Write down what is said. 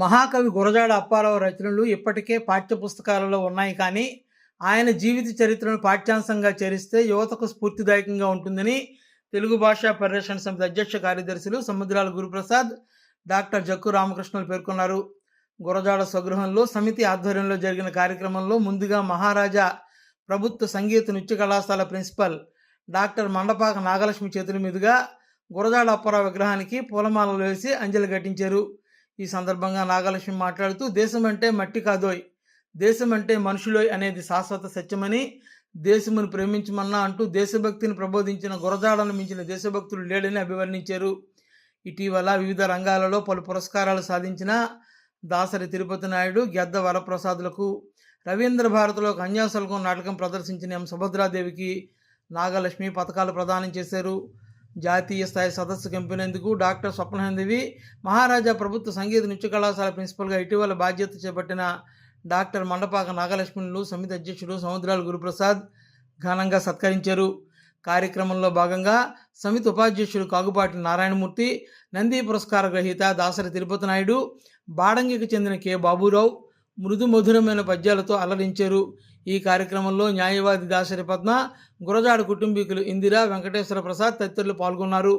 మహాకవి గురజాడ అప్పారావు రచనలు ఇప్పటికే పాఠ్యపుస్తకాలలో ఉన్నాయి కానీ ఆయన జీవిత చరిత్రను పాఠ్యాంశంగా చేరిస్తే యువతకు స్ఫూర్తిదాయకంగా ఉంటుందని తెలుగు భాషా పరిరక్షణ సమితి అధ్యక్ష కార్యదర్శులు సముద్రాల గురుప్రసాద్ డాక్టర్ జక్కు రామకృష్ణులు పేర్కొన్నారు. గురజాడ స్వగృహంలో సమితి ఆధ్వర్యంలో జరిగిన కార్యక్రమంలో ముందుగా మహారాజా ప్రభుత్వ సంగీత నృత్య కళాశాల ప్రిన్సిపల్ డాక్టర్ మండపాక నాగలక్ష్మి చేతుల మీదుగా గురజాడ అప్పారావు విగ్రహానికి పూలమాలలు వేసి అంజలి ఘటించారు. ఈ సందర్భంగా నాగలక్ష్మి మాట్లాడుతూ దేశం అంటే మట్టి కాదోయ్. దేశం అంటే మనుషులోయ్ అనేది శాశ్వత సత్యమని దేశమును ప్రేమించమన్నా అంటూ దేశభక్తిని ప్రబోధించిన గురజాడను మించిన దేశభక్తులు లేడని అభివర్ణించారు. ఇటీవల వివిధ రంగాలలో పలు పురస్కారాలు సాధించిన దాసరి తిరుపతి నాయుడు గెద్ద వరప్రసాదులకు రవీంద్ర భారతిలో కన్యాశుల్కం నాటకం ప్రదర్శించిన ఎం సుభద్రాదేవికి నాగలక్ష్మి పథకాలు ప్రదానం చేశారు. జాతీయ స్థాయి సదస్సు కంపినందుకు డాక్టర్ స్వప్నహందివి మహారాజా ప్రభుత్వ సంగీత నృత్య కళాశాల ప్రిన్సిపల్గా ఇటీవల బాధ్యత చేపట్టిన డాక్టర్ మండపాక నాగలక్ష్మణులు సమితి అధ్యక్షుడు సముద్రాల గురుప్రసాద్ ఘనంగా సత్కరించారు. కార్యక్రమంలో భాగంగా సమితి ఉపాధ్యక్షుడు కాగుపాటి నారాయణమూర్తి నంది పురస్కార గ్రహీత దాసరి తిరుపతి నాయుడు బాడంగికి చెందిన కె. బాబురావు మృదు మధురమైన పద్యాలతో అలరించారు. ఈ కార్యక్రమంలో న్యాయవాది దాసరి పద్మ గురజాడ కుటుంబీకులు ఇందిరా వెంకటేశ్వర ప్రసాద్ తదితరులు పాల్గొన్నారు.